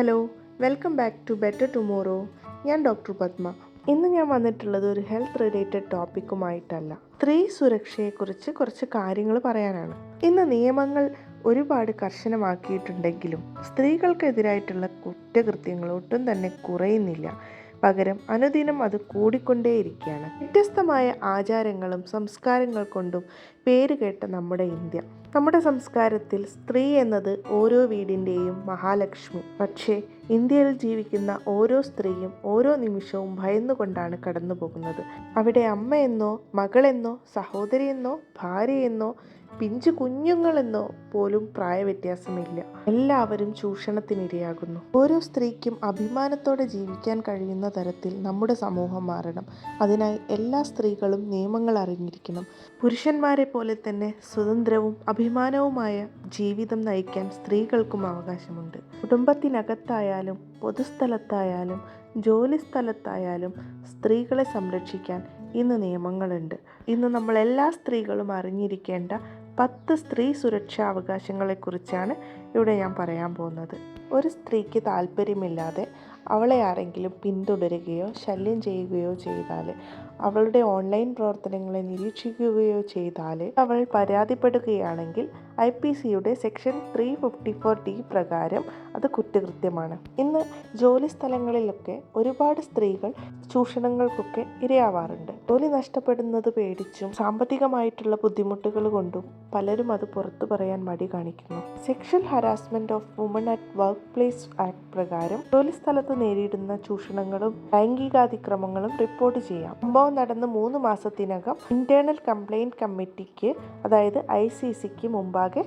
Hello welcome back to better tomorrow. ഞാൻ doctor Padma. ഇന്ന് ഞാൻ വന്നിട്ടുള്ളത് ഒരു ഹെൽത്ത് റിലേറ്റഡ് ടോപ്പിക്കുമായിട്ടല്ല. സ്ത്രീ സുരക്ഷയെക്കുറിച്ച് കുറച്ച് കാര്യങ്ങൾ പറയാനാണ്. ഇന്ന് നിയമങ്ങൾ ഒരുപാട് കർശനമാക്കിയിട്ടുണ്ടെങ്കിലും സ്ത്രീകൾക്കെതിരായിട്ടുള്ള കുറ്റകൃത്യങ്ങൾ ഒട്ടും തന്നെ കുറയുന്നില്ല. പകരം അനുദിനം അത് കൂടിക്കൊണ്ടേയിരിക്കുകയാണ്. വ്യത്യസ്തമായ ആചാരങ്ങളും സംസ്കാരങ്ങൾ കൊണ്ടും പേരുകേട്ട നമ്മുടെ ഇന്ത്യ. നമ്മുടെ സംസ്കാരത്തിൽ സ്ത്രീ എന്നത് ഓരോ വീടിന്റെയും മഹാലക്ഷ്മി. പക്ഷേ ഇന്ത്യയിൽ ജീവിക്കുന്ന ഓരോ സ്ത്രീയും ഓരോ നിമിഷവും ഭയന്നുകൊണ്ടാണ് കടന്നു പോകുന്നത് അവിടെ അമ്മയെന്നോ മകളെന്നോ സഹോദരിയെന്നോ ഭാര്യയെന്നോ പിഞ്ചു കുഞ്ഞുങ്ങളെന്നോ പോലും പ്രായവ്യത്യാസമില്ല. എല്ലാവരും ചൂഷണത്തിനിരയാകുന്നു. ഓരോ സ്ത്രീക്കും അഭിമാനത്തോടെ ജീവിക്കാൻ കഴിയുന്ന തരത്തിൽ നമ്മുടെ സമൂഹം മാറണം. അതിനായി എല്ലാ സ്ത്രീകളും നിയമങ്ങൾ അറിഞ്ഞിരിക്കണം. പുരുഷന്മാരെ പോലെ തന്നെ സ്വതന്ത്രവും അഭിമാനവുമായ ജീവിതം നയിക്കാൻ സ്ത്രീകൾക്കും അവകാശമുണ്ട്. കുടുംബത്തിനകത്തായാലും പൊതുസ്ഥലത്തായാലും ജോലി സ്ഥലത്തായാലും സ്ത്രീകളെ സംരക്ഷിക്കാൻ ഇന്ന് നിയമങ്ങളുണ്ട്. ഇന്ന് നമ്മൾ എല്ലാ സ്ത്രീകളും അറിഞ്ഞിരിക്കേണ്ട പത്ത് സ്ത്രീ സുരക്ഷാ അവകാശങ്ങളെക്കുറിച്ചാണ് ഇവിടെ ഞാൻ പറയാൻ പോകുന്നത്. ഒരു സ്ത്രീക്ക് താല്പര്യമില്ലാതെ അവളെ ആരെങ്കിലും പിന്തുടരുകയോ ശല്യം ചെയ്യുകയോ ചെയ്താൽ അവളുടെ ഓൺലൈൻ പ്രവർത്തനങ്ങളെ നിരീക്ഷിക്കുകയോ ചെയ്താൽ അവൾ പരാതിപ്പെടുകയാണെങ്കിൽ ഐ പി സിയുടെ section three fifty four D പ്രകാരം അത് കുറ്റകൃത്യമാണ്. ഇന്ന് ജോലി സ്ഥലങ്ങളിലൊക്കെ ഒരുപാട് സ്ത്രീകൾ ചൂഷണങ്ങൾക്കൊക്കെ ഇരയാവാറുണ്ട്. ജോലി നഷ്ടപ്പെടുന്നത് പേടിച്ചും സാമ്പത്തികമായിട്ടുള്ള ബുദ്ധിമുട്ടുകൾ കൊണ്ടും പലരും അത് പുറത്തു പറയാൻ മടി കാണിക്കുന്നു. Sexual harassment of woman at workplace act പ്രകാരം ജോലി സ്ഥലത്ത് നേരിടുന്ന ചൂഷണങ്ങളും ലൈംഗികാതിക്രമങ്ങളും റിപ്പോർട്ട് ചെയ്യാം. സംഭവം നടന്ന് മൂന്ന് മാസത്തിനകം ഇന്റേണൽ കംപ്ലയിന്റ് കമ്മിറ്റിക്ക് അതായത് ഐ സി സിക്ക് മുമ്പാകെ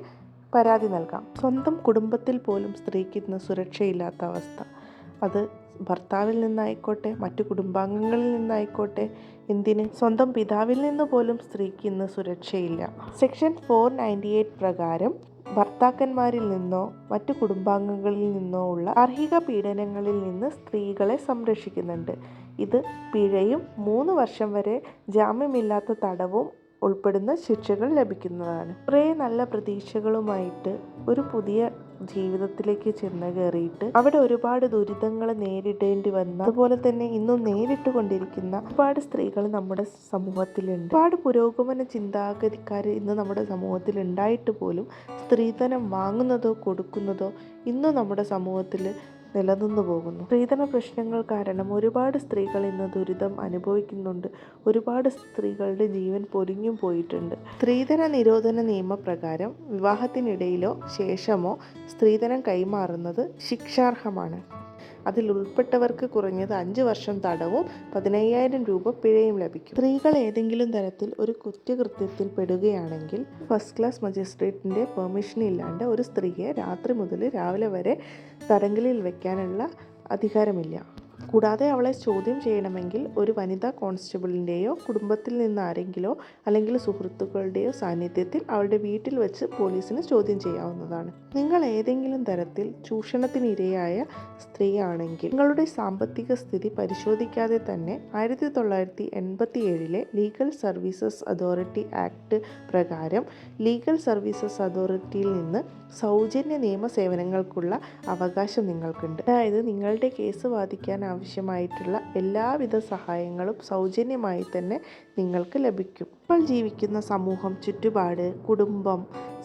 പരാതി നൽകാം. സ്വന്തം കുടുംബത്തിൽ പോലും സ്ത്രീക്ക് ഇന്ന് സുരക്ഷയില്ലാത്ത അവസ്ഥ. അത് ഭർത്താവിൽ നിന്നായിക്കോട്ടെ മറ്റു കുടുംബാംഗങ്ങളിൽ നിന്നായിക്കോട്ടെ എന്തിന്? സ്വന്തം പിതാവിൽ നിന്ന് പോലും സ്ത്രീക്ക് ഇന്ന് സുരക്ഷയില്ല. സെക്ഷൻ ഫോർ നയന്റി എയ്റ്റ് പ്രകാരം ഭർത്താക്കന്മാരിൽ നിന്നോ മറ്റു കുടുംബാംഗങ്ങളിൽ നിന്നോ ഉള്ള അർഹിക പീഡനങ്ങളിൽ നിന്ന് സ്ത്രീകളെ സംരക്ഷിക്കുന്നുണ്ട്. ഇത് പിഴയും മൂന്ന് വർഷം വരെ ജാമ്യമില്ലാത്ത തടവും ഉൾപ്പെടുന്ന ശിക്ഷകൾ ലഭിക്കുന്നതാണ്. കുറേ നല്ല പ്രതീക്ഷകളുമായിട്ട് ഒരു പുതിയ ജീവിതത്തിലേക്ക് ചെന്ന് കയറിയിട്ട് അവിടെ ഒരുപാട് ദുരിതങ്ങൾ നേരിടേണ്ടി വന്ന അതുപോലെ തന്നെ ഇന്നും നേരിട്ട് കൊണ്ടിരിക്കുന്ന ഒരുപാട് സ്ത്രീകൾ നമ്മുടെ സമൂഹത്തിലുണ്ട്. ഒരുപാട് പുരോഗമന ചിന്താഗതിക്കാർ ഇന്ന് നമ്മുടെ സമൂഹത്തിൽ ഉണ്ടായിട്ട് പോലും സ്ത്രീധനം വാങ്ങുന്നതോ കൊടുക്കുന്നതോ ഇന്നും നമ്മുടെ സമൂഹത്തിൽ നിലനിന്നു പോകുന്നു. സ്ത്രീധന പ്രശ്നങ്ങൾ കാരണം ഒരുപാട് സ്ത്രീകൾ ഇന്ന് ദുരിതം അനുഭവിക്കുന്നുണ്ട്. ഒരുപാട് സ്ത്രീകളുടെ ജീവൻ പൊരിഞ്ഞും പോയിട്ടുണ്ട്. സ്ത്രീധന നിരോധന നിയമപ്രകാരം വിവാഹത്തിനിടയിലോ ശേഷമോ സ്ത്രീധനം കൈമാറുന്നത് ശിക്ഷാർഹമാണ്. അതിൽ ഉൾപ്പെട്ടവർക്ക് കുറഞ്ഞത് അഞ്ച് വർഷം തടവും പതിനയ്യായിരം രൂപ പിഴയും ലഭിക്കും. സ്ത്രീകൾ ഏതെങ്കിലും തരത്തിൽ ഒരു കുറ്റകൃത്യത്തിൽ പെടുകയാണെങ്കിൽ ഫസ്റ്റ് ക്ലാസ് മജിസ്ട്രേറ്റിന്റെ പെർമിഷൻ ഇല്ലാണ്ട് ഒരു സ്ത്രീയെ രാത്രി മുതൽ രാവിലെ വരെ തടങ്കലിൽ വെക്കാനുള്ള അധികാരമില്ല. കൂടാതെ അവളെ ചോദ്യം ചെയ്യണമെങ്കിൽ ഒരു വനിതാ കോൺസ്റ്റബിളിന്റെയോ കുടുംബത്തിൽ നിന്ന് ആരെങ്കിലോ അല്ലെങ്കിൽ സുഹൃത്തുക്കളുടെയോ സാന്നിധ്യത്തിൽ അവളുടെ വീട്ടിൽ വെച്ച് പോലീസിന് ചോദ്യം ചെയ്യാവുന്നതാണ്. നിങ്ങൾ ഏതെങ്കിലും തരത്തിൽ ചൂഷണത്തിന് ഇരയായ സ്ത്രീയാണെങ്കിൽ നിങ്ങളുടെ സാമ്പത്തിക സ്ഥിതി പരിശോധിക്കാതെ തന്നെ ആയിരത്തി തൊള്ളായിരത്തി എൺപത്തി ഏഴിലെ ലീഗൽ സർവീസസ് അതോറിറ്റി ആക്ട് പ്രകാരം ലീഗൽ സർവീസസ് അതോറിറ്റിയിൽ നിന്ന് സൗജന്യ നിയമ സേവനങ്ങൾക്കുള്ള അവകാശം നിങ്ങൾക്കുണ്ട്. അതായത് നിങ്ങളുടെ കേസ് വാദിക്കാൻ ആവശ്യമായിട്ടുള്ള എല്ലാവിധ സഹായങ്ങളും സൗജന്യമായി തന്നെ നിങ്ങൾക്ക് ലഭിക്കും. ഇപ്പോൾ ജീവിക്കുന്ന സമൂഹം ചുറ്റുപാട് കുടുംബം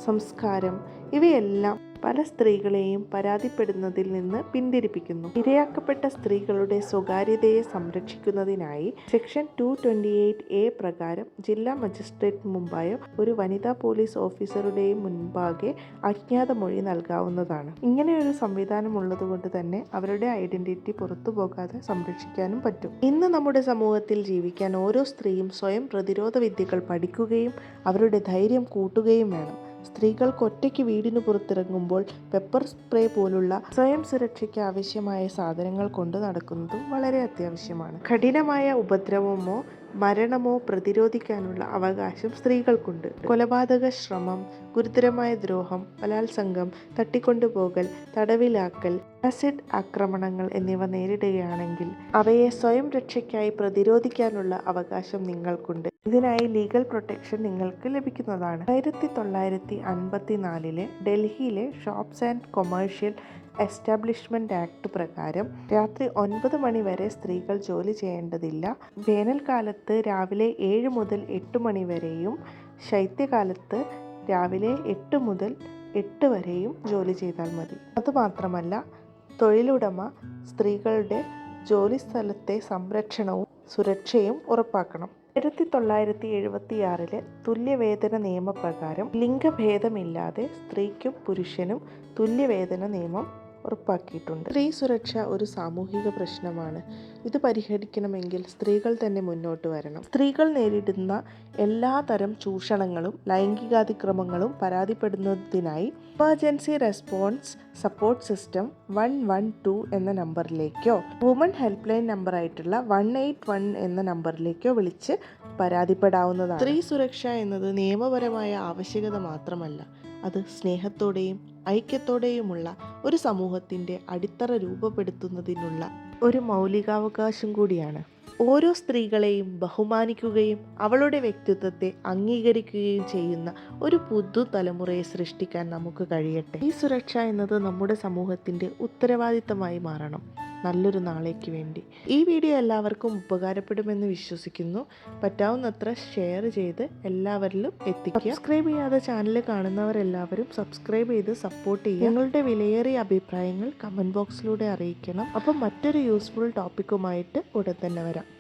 സംസ്കാരം ഇവയെല്ലാം പല സ്ത്രീകളെയും പരാതിപ്പെടുന്നതിൽ നിന്ന് പിന്തിരിപ്പിക്കുന്നു. ഇരയാക്കപ്പെട്ട സ്ത്രീകളുടെ സ്വകാര്യതയെ സംരക്ഷിക്കുന്നതിനായി സെക്ഷൻ ടു എ പ്രകാരം ജില്ലാ മജിസ്ട്രേറ്റ് മുമ്പായോ ഒരു വനിതാ പോലീസ് ഓഫീസറുടെയും മുൻപാകെ അജ്ഞാത മൊഴി നൽകാവുന്നതാണ്. ഇങ്ങനെയൊരു സംവിധാനം ഉള്ളതുകൊണ്ട് തന്നെ അവരുടെ ഐഡന്റിറ്റി പുറത്തു പോകാതെ സംരക്ഷിക്കാനും പറ്റും. ഇന്ന് നമ്മുടെ സമൂഹത്തിൽ ജീവിക്കാൻ ഓരോ സ്ത്രീയും സ്വയം പ്രതിരോധ വിദ്യകൾ പഠിക്കുകയും അവരുടെ ധൈര്യം കൂട്ടുകയും വേണം. സ്ത്രീകൾക്ക് ഒറ്റയ്ക്ക് വീടിന് പുറത്തിറങ്ങുമ്പോൾ പെപ്പർ സ്പ്രേ പോലുള്ള സ്വയം സുരക്ഷയ്ക്ക് ആവശ്യമായ സാധനങ്ങൾ കൊണ്ട് നടക്കുന്നതും വളരെ അത്യാവശ്യമാണ്. കഠിനമായ ഉപദ്രവമോ മരണമോ പ്രതിരോധിക്കാനുള്ള അവകാശം സ്ത്രീകൾക്കുണ്ട്. കൊലപാതക ശ്രമം ഗുരുതരമായ ദ്രോഹം ബലാത്സംഗം തട്ടിക്കൊണ്ടുപോകൽ തടവിലാക്കൽ ആസിഡ് ആക്രമണങ്ങൾ എന്നിവ നേരിടുകയാണെങ്കിൽ അവയെ സ്വയം രക്ഷയ്ക്കായി പ്രതിരോധിക്കാനുള്ള അവകാശം നിങ്ങൾക്കുണ്ട്. ഇതിനായി ലീഗൽ പ്രൊട്ടക്ഷൻ നിങ്ങൾക്ക് ലഭിക്കുന്നതാണ്. ആയിരത്തി തൊള്ളായിരത്തി അൻപത്തി നാലിലെ ഡൽഹിയിലെ shops and commercial establishment act പ്രകാരം രാത്രി ഒൻപത് മണി വരെ സ്ത്രീകൾ ജോലി ചെയ്യേണ്ടതില്ല. വേനൽക്കാലത്ത് രാവിലെ ഏഴ് മുതൽ എട്ട് മണി വരെയും ശൈത്യകാലത്ത് രാവിലെ എട്ട് മുതൽ എട്ട് വരെയും ജോലി ചെയ്താൽ മതി. അതുമാത്രമല്ല തൊഴിലുടമ സ്ത്രീകളുടെ ജോലി സ്ഥലത്തെ സംരക്ഷണവും സുരക്ഷയും ഉറപ്പാക്കണം. ആയിരത്തി തൊള്ളായിരത്തി എഴുപത്തിയാറിലെ തുല്യവേതന നിയമപ്രകാരം ലിംഗഭേദമില്ലാതെ സ്ത്രീക്കും പുരുഷനും തുല്യവേതന നിയമം ഉറപ്പാക്കിയിട്ടുണ്ട്. സ്ത്രീ സുരക്ഷ ഒരു സാമൂഹിക പ്രശ്നമാണ്. ഇത് പരിഹരിക്കണമെങ്കിൽ സ്ത്രീകൾ തന്നെ മുന്നോട്ട് വരണം. സ്ത്രീകൾ നേരിടുന്ന എല്ലാതരം ചൂഷണങ്ങളും ലൈംഗികാതിക്രമങ്ങളും പരാതിപ്പെടുന്നതിനായി emergency response support system one one two എന്ന നമ്പറിലേക്കോ വുമൺ ഹെൽപ്പ് ലൈൻ നമ്പറായിട്ടുള്ള വൺ എയ്റ്റ് വൺ എന്ന നമ്പറിലേക്കോ വിളിച്ച് പരാതിപ്പെടാവുന്നതാണ്. സ്ത്രീ സുരക്ഷ എന്നത് നിയമപരമായ ആവശ്യകത മാത്രമല്ല അത് സ്നേഹത്തോടെയും ഐക്യത്തോടെയുമുള്ള ഒരു സമൂഹത്തിന്റെ അടിത്തറ രൂപപ്പെടുത്തുന്നതിനുള്ള ഒരു മൗലികാവകാശം കൂടിയാണ്. ഓരോ സ്ത്രീകളെയും ബഹുമാനിക്കുകയും അവളുടെ വ്യക്തിത്വത്തെ അംഗീകരിക്കുകയും ചെയ്യുന്ന ഒരു പുതു തലമുറയെ സൃഷ്ടിക്കാൻ നമുക്ക് കഴിയട്ടെ. ഈ സുരക്ഷ എന്നത് നമ്മുടെ സമൂഹത്തിന്റെ ഉത്തരവാദിത്തമായി മാറണം. നല്ലൊരു നാളേക്ക് വേണ്ടി. ഈ വീഡിയോ എല്ലാവർക്കും ഉപകാരപ്പെടുമെന്ന് വിശ്വസിക്കുന്നു. പറ്റാവുന്നത്ര ഷെയർ ചെയ്ത് എല്ലാവരിലും എത്തിക്കുക. സബ്സ്ക്രൈബ് ചെയ്യാതെ ചാനൽ കാണുന്നവരെല്ലാവരും സബ്സ്ക്രൈബ് ചെയ്ത് സപ്പോർട്ട് ചെയ്യുക. നിങ്ങളുടെ വിലയേറിയ അഭിപ്രായങ്ങൾ കമന്റ് ബോക്സിലൂടെ അറിയിക്കണം. അപ്പം മറ്റൊരു യൂസ്ഫുൾ ടോപ്പിക്കുമായിട്ട് ഉടൻ തന്നെ വരാം.